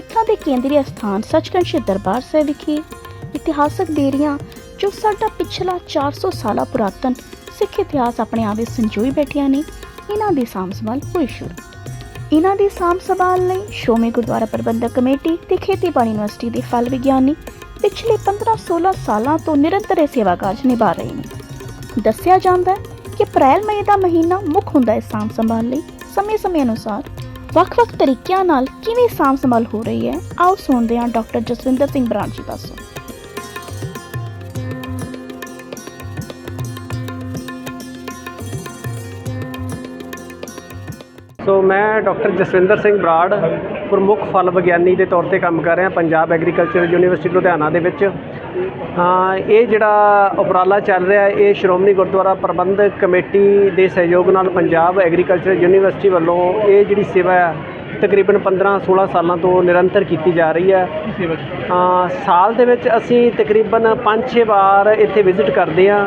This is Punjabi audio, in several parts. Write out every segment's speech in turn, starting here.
ਸਿੱਖਾਂ ਦੇ ਕੇਂਦਰੀ ਸਥਾਨ ਸੱਚਖੰਡ ਸ਼੍ਰੀ ਦਰਬਾਰ ਸਾਹਿਬ ਵਿਖੇ ਇਤਿਹਾਸਕ ਬੇਰੀਆਂ ਜੋ ਸਾਡਾ ਪਿਛਲਾ 400 ਸਾਲਾ ਪੁਰਾਤਨ ਸਿੱਖ ਇਤਿਹਾਸ ਆਪਣੇ ਆਪ ਵਿੱਚ ਸੰਜੋਈ ਬੈਠੀਆਂ ਨੇ ਇਹਨਾਂ ਦੀ ਸਾਂਭ ਸੰਭਾਲ ਹੋਈ ਸ਼ੁਰੂ ਇਹਨਾਂ ਦੀ ਸਾਂਭ ਸੰਭਾਲ ਲਈ ਸ਼੍ਰੋਮਣੀ ਗੁਰਦੁਆਰਾ ਪ੍ਰਬੰਧਕ ਕਮੇਟੀ ਤੇ ਖੇਤੀਬਾੜੀ ਯੂਨੀਵਰਸਿਟੀ ਦੇ ਫਲ ਵਿਗਿਆਨੀ ਪਿਛਲੇ 15-16 ਸਾਲਾਂ ਤੋਂ ਨਿਰੰਤਰ ਇਹ ਸੇਵਾ ਕਾਰਜ ਨਿਭਾ ਰਹੇ ਨੇ। ਦੱਸਿਆ ਜਾਂਦਾ ਹੈ ਕਿ ਅਪ੍ਰੈਲ ਮਈ ਦਾ ਮਹੀਨਾ ਮੁੱਖ ਹੁੰਦਾ ਹੈ ਸਾਂਭ ਸੰਭਾਲ ਲਈ। ਸਮੇਂ-ਸਮੇਂ ਅਨੁਸਾਰ ਵੱਖ-ਵੱਖ ਤਰੀਕਿਆਂ ਨਾਲ ਕਿਵੇਂ ਸਾਂਭ ਸੰਭਾਲ ਹੋ ਰਹੀ ਹੈ, ਆਓ ਸੁਣਦੇ ਹਾਂ ਡਾਕਟਰ ਜਸਵਿੰਦਰ ਸਿੰਘ ਬਰਾੜ ਜੀ ਪਾਸੋਂ। ਸੋ ਮੈਂ ਡਾਕਟਰ ਜਸਵਿੰਦਰ ਸਿੰਘ ਬਰਾੜ, ਪ੍ਰਮੁੱਖ ਫਲ ਵਿਗਿਆਨੀ ਦੇ ਤੌਰ ਤੇ ਕੰਮ ਕਰ ਰਿਹਾ, ਪੰਜਾਬ ਐਗਰੀਕਲਚਰ ਯੂਨੀਵਰਸਿਟੀ ਲੁਧਿਆਣਾ ਦੇ ਵਿੱਚ। ਹਾਂ ਇਹ ਜਿਹੜਾ ਉਪਰਾਲਾ ਚੱਲ ਰਿਹਾ ਹੈ ਇਹ ਸ਼੍ਰੋਮਣੀ ਗੁਰਦੁਆਰਾ ਪ੍ਰਬੰਧਕ ਕਮੇਟੀ ਦੇ ਸਹਿਯੋਗ ਨਾਲ ਪੰਜਾਬ ਐਗਰੀਕਲਚਰ ਯੂਨੀਵਰਸਿਟੀ ਵੱਲੋਂ ਇਹ ਜਿਹੜੀ ਸੇਵਾ ਹੈ ਤਕਰੀਬਨ 15-16 ਸਾਲਾਂ ਤੋਂ ਨਿਰੰਤਰ ਕੀਤੀ ਜਾ ਰਹੀ ਹੈ। ਹਾਂ? ਸਾਲ ਦੇ ਵਿੱਚ ਅਸੀਂ ਤਕਰੀਬਨ 5-6 ਵਾਰ ਇੱਥੇ ਵਿਜ਼ਿਟ ਕਰਦੇ ਹਾਂ।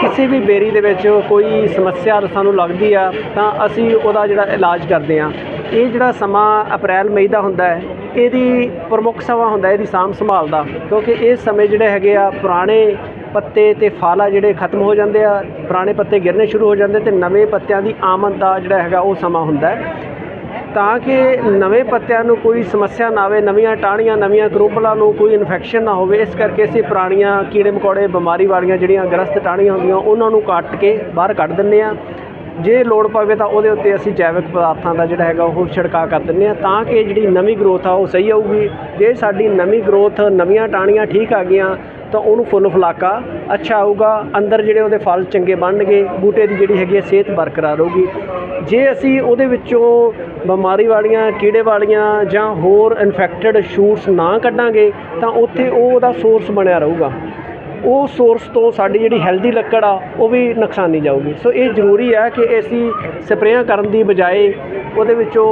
ਕਿਸੇ ਵੀ ਬੇਰੀ ਦੇ ਵਿੱਚ ਕੋਈ ਸਮੱਸਿਆ ਸਾਨੂੰ ਲੱਗਦੀ ਆ ਤਾਂ ਅਸੀਂ ਉਹਦਾ ਜਿਹੜਾ ਇਲਾਜ ਕਰਦੇ ਹਾਂ। ਇਹ ਜਿਹੜਾ ਸਮਾਂ ਅਪ੍ਰੈਲ ਮਈ ਦਾ ਹੁੰਦਾ ਹੈ ਇਹਦੀ ਪ੍ਰਮੁੱਖ ਸਮਾਂ ਹੁੰਦਾ ਇਹਦੀ ਸਾਂਭ ਸੰਭਾਲ ਦਾ, ਕਿਉਂਕਿ ਇਸ ਸਮੇਂ ਜਿਹੜੇ ਹੈਗੇ ਆ ਪੁਰਾਣੇ ਪੱਤੇ ਤੇ ਫਲ ਆ ਜਿਹੜੇ ਖਤਮ ਹੋ ਜਾਂਦੇ ਆ, ਪੁਰਾਣੇ ਪੱਤੇ ਗਿਰਨੇ ਸ਼ੁਰੂ ਹੋ ਜਾਂਦੇ ਤੇ ਨਵੇਂ ਪੱਤਿਆਂ ਦੀ ਆਮਦ ਦਾ ਜਿਹੜਾ ਹੈਗਾ ਉਹ ਸਮਾਂ ਹੁੰਦਾ ਤਾਂ ਕਿ ਨਵੇਂ ਪੱਤਿਆਂ ਨੂੰ ਕੋਈ ਸਮੱਸਿਆ ਨਾ ਆਵੇ, ਨਵੀਆਂ ਟਾਹਣੀਆਂ, ਨਵੀਆਂ ਕਰੂਪਲਾਂ ਨੂੰ ਕੋਈ ਇਨਫੈਕਸ਼ਨ ਨਾ ਹੋਵੇ, ਇਸ ਕਰਕੇ ਅਸੀਂ ਪੁਰਾਣੀਆਂ ਕੀੜੇ ਮਕੌੜੇ ਬਿਮਾਰੀ ਵਾਲੀਆਂ ਜਿਹੜੀਆਂ ਗ੍ਰਸਤ ਟਾਹਣੀਆਂ ਹੁੰਦੀਆਂ, ਉਹਨਾਂ ਨੂੰ ਕੱਟ ਕੇ ਬਾਹਰ ਕੱਢ ਦਿੰਦੇ ਆ ਜੇ ਲੋੜ ਪਵੇ ਤਾਂ ਉਹਦੇ ਉੱਤੇ ਅਸੀਂ ਜੈਵਿਕ ਪਦਾਰਥਾਂ ਦਾ ਜਿਹੜਾ ਹੈਗਾ ਉਹ ਛਿੜਕਾਅ ਕਰ ਦਿੰਦੇ ਆ ਤਾਂ ਕਿ ਜਿਹੜੀ ਨਵੀਂ ਗਰੋਥ ਆ ਉਹ ਸਹੀ ਆਊਗੀ। ਜੇ ਸਾਡੀ ਨਵੀਂ ਗਰੋਥ ਨਵੀਆਂ ਟਾਹਣੀਆਂ ਠੀਕ ਆ ਗਈਆਂ ਤਾਂ ਉਹਨੂੰ ਫੁੱਲ ਫਲਾਕਾ ਅੱਛਾ ਆਊਗਾ। ਅੰਦਰ ਜਿਹੜੇ ਉਹਦੇ ਫਲ ਚੰਗੇ ਬਣਨਗੇ, ਬੂਟੇ ਦੀ ਜਿਹੜੀ ਹੈਗੀ ਹੈ ਸਿਹਤ ਬਰਕਰਾਰ ਰਹੂਗੀ। ਜੇ ਅਸੀਂ ਉਹਦੇ ਵਿੱਚੋਂ ਬਿਮਾਰੀ ਵਾਲੀਆਂ, ਕੀੜੇ ਵਾਲੀਆਂ ਜਾਂ ਹੋਰ ਇਨਫੈਕਟਡ ਸ਼ੂਟਸ ਨਾ ਕੱਢਾਂਗੇ ਤਾਂ ਉੱਥੇ ਉਹ ਉਹਦਾ ਸੋਰਸ ਬਣਿਆ ਰਹੂਗਾ। ਉਹ ਸੋਰਸ ਤੋਂ ਸਾਡੀ ਜਿਹੜੀ ਹੈਲਦੀ ਲੱਕੜ ਆ ਉਹ ਵੀ ਨੁਕਸਾਨੀ ਜਾਊਗੀ। ਸੋ ਇਹ ਜ਼ਰੂਰੀ ਹੈ ਕਿ ਅਸੀਂ ਸਪਰੇਆਂ ਕਰਨ ਦੀ ਬਜਾਏ ਉਹਦੇ ਵਿੱਚੋਂ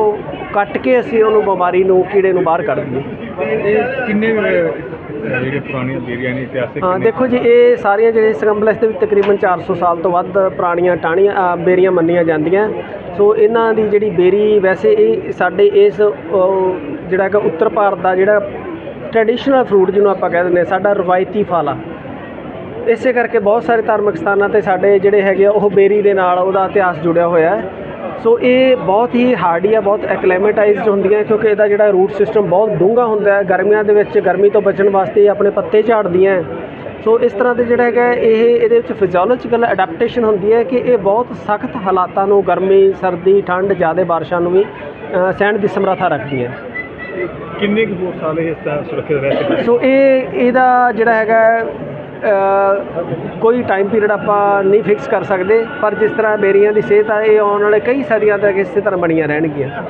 ਕੱਟ ਕੇ ਅਸੀਂ ਉਹਨੂੰ ਬਿਮਾਰੀ ਨੂੰ ਕੀੜੇ ਨੂੰ ਬਾਹਰ ਕੱਢ ਦਈਏ। ਇਹ ਕਿੰਨੇ ਅਹ, ਜਿਹੜੇ ਪੁਰਾਣੀਆਂ ਬੇਰੀਆਂ ਨੇ ਇਤਿਹਾਸਿਕ ਹਾਂ ਦੇਖੋ ਜੀ ਇਹ ਸਾਰੀਆਂ ਜਿਹੜੇ ਸੰਗਮਲਸ ਦੇ ਵਿੱਚ ਤਕਰੀਬਨ 400 ਸਾਲ ਤੋਂ ਵੱਧ ਪੁਰਾਣੀਆਂ ਟਾਹਣੀਆਂ ਅ, ਬੇਰੀਆਂ ਮੰਨੀਆਂ ਜਾਂਦੀਆਂ। ਸੋ ਇਹਨਾਂ ਦੀ ਜਿਹੜੀ ਬੇਰੀ ਵੈਸੇ ਇਹ ਸਾਡੇ ਇਸ ਜਿਹੜਾ ਕਿ ਉੱਤਰ ਭਾਰਤ ਦਾ ਜਿਹੜਾ ਟ੍ਰੈਡੀਸ਼ਨਲ ਫਰੂਟ ਜਿਹਨੂੰ ਆਪਾਂ ਕਹਿ ਦਿੰਦੇ ਸਾਡਾ ਰਵਾਇਤੀ ਫਲ ਆ। ਇਸੇ ਕਰਕੇ ਬਹੁਤ ਸਾਰੇ ਧਾਰਮਿਕ ਸਥਾਨਾਂ ਤੇ ਸਾਡੇ ਜਿਹੜੇ ਹੈਗੇ ਆ ਉਹ ਬੇਰੀ ਦੇ ਨਾਲ ਉਹਦਾ ਇਤਿਹਾਸ ਜੁੜਿਆ ਹੋਇਆ ਹੈ। ਸੋ ਇਹ ਬਹੁਤ ਹੀ ਹਾਰਡੀ ਆ ਬਹੁਤ ਐਕਲੇਮੇਟਾਈਜ਼ਡ ਹੁੰਦੀਆਂ ਕਿਉਂਕਿ ਇਹਦਾ ਜਿਹੜਾ ਰੂਟ ਸਿਸਟਮ ਬਹੁਤ ਡੂੰਘਾ ਹੁੰਦਾ ਹੈ। ਗਰਮੀਆਂ ਦੇ ਵਿੱਚ ਗਰਮੀ ਤੋਂ ਬਚਣ ਵਾਸਤੇ ਆਪਣੇ ਪੱਤੇ ਝਾੜਦੀਆਂ। ਸੋ ਇਸ ਤਰ੍ਹਾਂ ਦੇ ਜਿਹੜਾ ਹੈਗਾ ਇਹ ਇਹਦੇ ਵਿੱਚ ਫਿਜ਼ੀਓਲੋਜੀਕਲ ਅਡੈਪਟੇਸ਼ਨ ਹੁੰਦੀ ਹੈ ਕਿ ਇਹ ਬਹੁਤ ਸਖਤ ਹਾਲਾਤਾਂ ਨੂੰ ਗਰਮੀ ਸਰਦੀ ਠੰਡ ਜ਼ਿਆਦਾ ਬਾਰਿਸ਼ਾਂ ਨੂੰ ਵੀ ਸਹਿਣ ਦੀ ਸਮਰੱਥਾ ਰੱਖਦੀ ਹੈ। ਕਿੰਨੇ ਕੁ ਹੋਰ ਸਾਲ ਇਹ ਸੁਰੱਖਿਅਤ ਰਹਿ ਸਕਦੇ ਸੋ ਇਹ ਇਹਦਾ ਜਿਹੜਾ ਹੈਗਾ ਕੋਈ ਟਾਈਮ ਪੀਰੀਅਡ ਆਪਾਂ ਨਹੀਂ ਫਿਕਸ ਕਰ ਸਕਦੇ, ਪਰ ਜਿਸ ਤਰ੍ਹਾਂ ਬੇਰੀਆਂ ਦੀ ਸਿਹਤ ਆ, ਇਹ ਆਉਣ ਵਾਲੇ ਕਈ ਸਦੀਆਂ ਤੱਕ ਇਸੇ ਤਰ੍ਹਾਂ ਬਣੀਆਂ ਰਹਿਣਗੀਆਂ।